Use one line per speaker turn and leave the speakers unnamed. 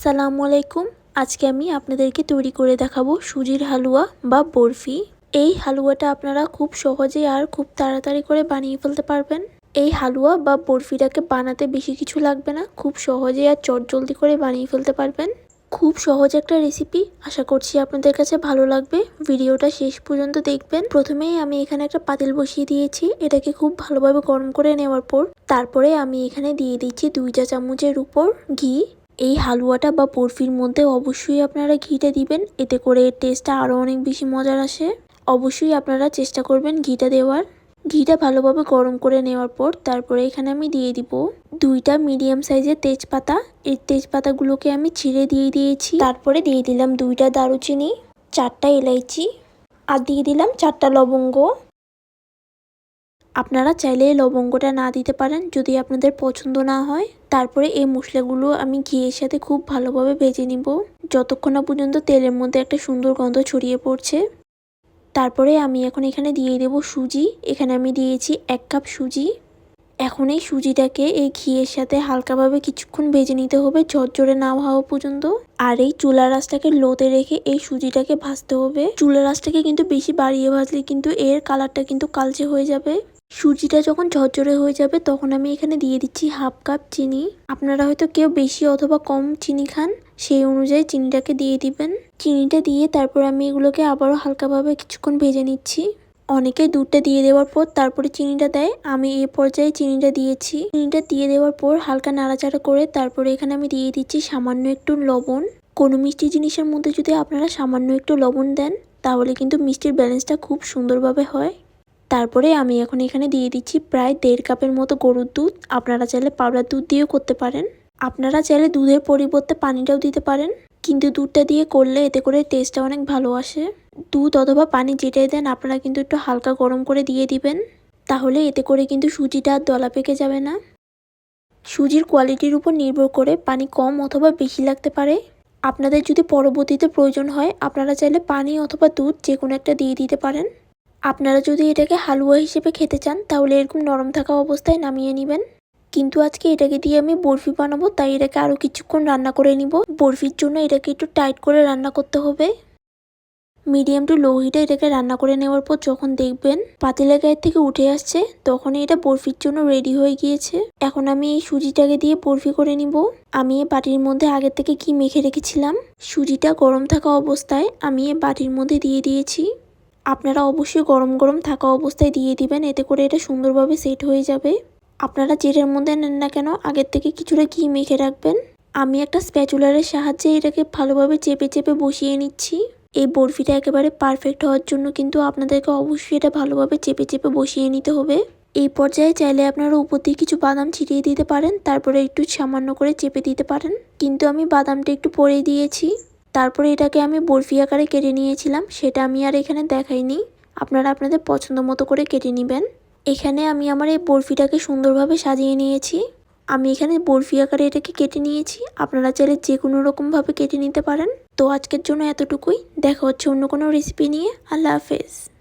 আসসালামু আলাইকুম। আজকে আমি আপনাদেরকে তৈরি করে দেখাবো সুজির হালুয়া বা বরফি। এই হালুয়াটা আপনারা খুব সহজে আর খুব তাড়াতাড়ি করে বানিয়ে ফেলতে পারবেন। এই হালুয়া বা বরফিটাকে বানাতে বেশি কিছু লাগবে না, খুব সহজে আর চটজলদি করে বানিয়ে ফেলতে পারবেন। খুব সহজ একটা রেসিপি, আশা করছি আপনাদের কাছে ভালো লাগবে। ভিডিওটা শেষ পর্যন্ত দেখবেন। প্রথমেই আমি এখানে একটা পাতিল বসিয়ে দিয়েছি, এটাকে খুব ভালোভাবে গরম করে নেওয়ার পর, তারপরে আমি এখানে দিয়ে দিচ্ছি দুই চা চামচের উপর ঘি। এই হালুয়াটা বা বরফির মধ্যে অবশ্যই আপনারা ঘিটা দিবেন। এতে করে এর টেস্টটা আরও অনেক বেশি মজার আসে। অবশ্যই আপনারা চেষ্টা করবেন ঘিটা দেওয়ার। ঘিটা ভালোভাবে গরম করে নেওয়ার পর তারপরে এখানে আমি দিয়ে দিব দুইটা মিডিয়াম সাইজের তেজপাতা। এই তেজপাতাগুলোকে আমি ছিঁড়ে দিয়ে দিয়েছি। তারপরে দিয়ে দিলাম দুইটা দারুচিনি, চারটা এলাইচি আর দিয়ে দিলাম চারটা লবঙ্গ। আপনারা চাইলে লবঙ্গটা না দিতে পারেন যদি আপনাদের পছন্দ না হয়। তারপরে এই মশলাগুলো আমি ঘিয়ের সাথে খুব ভালোভাবে ভেজে নিব। যতক্ষণ না পর্যন্ত তেলের মধ্যে একটা সুন্দর গন্ধ ছড়িয়ে পড়ছে। তারপরে আমি এখন এখানে দিয়ে দেব সুজি। এখানে আমি দিয়েছি এক কাপ সুজি। এখন এই সুজিটাকে এই ঘিয়ের সাথে হালকাভাবে কিছুক্ষণ ভেজে নিতে হবে, ঝরঝরে না হওয়া পর্যন্ত। আর এই চুলা রাসটাকে লোতে রেখে এই সুজিটাকে ভাজতে হবে। চুলা রাসটাকে কিন্তু বেশি বাড়িয়ে ভাজলে কিন্তু এর কালারটা কিন্তু কালচে হয়ে যাবে। সুজিটা যখন ঝরঝরে হয়ে যাবে, তখন আমি এখানে দিয়ে দিচ্ছি হাফ কাপ চিনি। আপনারা হয়তো কেউ বেশি অথবা কম চিনি খান, সেই অনুযায়ী চিনিটাকে দিয়ে দিবেন। চিনিটা দিয়ে তারপর আমি এগুলোকে আবারও হালকাভাবে কিছুক্ষণ ভেজে নিচ্ছি। অনেকে দুধটা দিয়ে দেওয়ার পর তারপরে চিনিটা দেয়। আমি এই পর্যায়ে চিনিটা দিয়েছি। চিনিটা দিয়ে দেওয়ার পর হালকা নাড়াচাড়া করে তারপরে এখানে আমি দিয়ে দিচ্ছি সামান্য একটু লবণ। কোনো মিষ্টি জিনিসের মধ্যে যদি আপনারা সামান্য একটু লবণ দেন, তাহলে কিন্তু মিষ্টির ব্যালেন্সটা খুব সুন্দরভাবে হয়। তারপরে আমি এখন এখানে দিয়ে দিচ্ছি প্রায় দেড় কাপের মতো গরুর দুধ। আপনারা চাইলে পাউডার দুধ দিয়েও করতে পারেন। আপনারা চাইলে দুধের পরিবর্তে পানিটাও দিতে পারেন। কিন্তু দুধটা দিয়ে করলে এতে করে টেস্টটা অনেক ভালো আসে। দুধ অথবা পানি যেটাই দেন, আপনারা কিন্তু একটু হালকা গরম করে দিয়ে দিবেন। তাহলে এতে করে কিন্তু সুজিটা আর দলা পেকে যাবে না। সুজির কোয়ালিটির উপর নির্ভর করে পানি কম অথবা বেশি লাগতে পারে। আপনাদের যদি পরবর্তীতে প্রয়োজন হয়, আপনারা চাইলে পানি অথবা দুধ যে কোনো একটা দিয়ে দিতে পারেন। আপনারা যদি এটাকে হালুয়া হিসেবে খেতে চান, তাহলে এরকম নরম থাকা অবস্থায় নামিয়ে নেবেন। কিন্তু আজকে এটাকে দিয়ে আমি বরফি বানাবো, তাই এটাকে আরও কিছুক্ষণ রান্না করে নিব। বরফির জন্য এটাকে একটু টাইট করে রান্না করতে হবে। মিডিয়াম টু লো হিটে এটাকে রান্না করে নেওয়ার পর যখন দেখবেন পাতিলা গায়ের থেকে উঠে আসছে, তখনই এটা বরফির জন্য রেডি হয়ে গিয়েছে। এখন আমি এই সুজিটাকে দিয়ে বরফি করে নিব। আমি এই বাটির মধ্যে আগের থেকে কি মেখে রেখেছিলাম। সুজিটা গরম থাকা অবস্থায় আমি এই বাটির মধ্যে দিয়ে দিয়েছি। আপনারা অবশ্যই গরম গরম থাকা অবস্থায় দিয়ে দিবেন, এতে করে এটা সুন্দরভাবে সেট হয়ে যাবে। আপনারা যেটার মধ্যে নেন না কেন, আগের থেকে কিছুটা ঘি মেখে রাখবেন। আমি একটা স্প্যাচুলারের সাহায্যে এটাকে ভালোভাবে চেপে চেপে বসিয়ে নিচ্ছি। এই বরফিটা একেবারে পারফেক্ট হওয়ার জন্য কিন্তু আপনাদেরকে অবশ্যই এটা ভালোভাবে চেপে চেপে বসিয়ে নিতে হবে। এই পর্যায়ে চাইলে আপনারা উপর দিয়ে কিছু বাদাম ছিটিয়ে দিতে পারেন, তারপরে একটু সামান্য করে চেপে দিতে পারেন। কিন্তু আমি বাদামটা একটু পরে দিয়েছি। তারপরে এটাকে আমি বরফি আকারে কেটে নিয়েছিলাম, সেটা আমি আর এখানে দেখাইনি। আপনারা আপনাদের পছন্দ মতো করে কেটে নেবেন। এখানে আমি আমার এই বরফিটাকে সুন্দরভাবে সাজিয়ে নিয়েছি। আমি এখানে বরফি আকারে এটাকে কেটে নিয়েছি। আপনারা চাইলে যে কোনো রকমভাবে কেটে নিতে পারেন। তো আজকের জন্য এতটুকুই। দেখা হচ্ছে অন্য কোনো রেসিপি নিয়ে। আল্লাহ হাফেজ।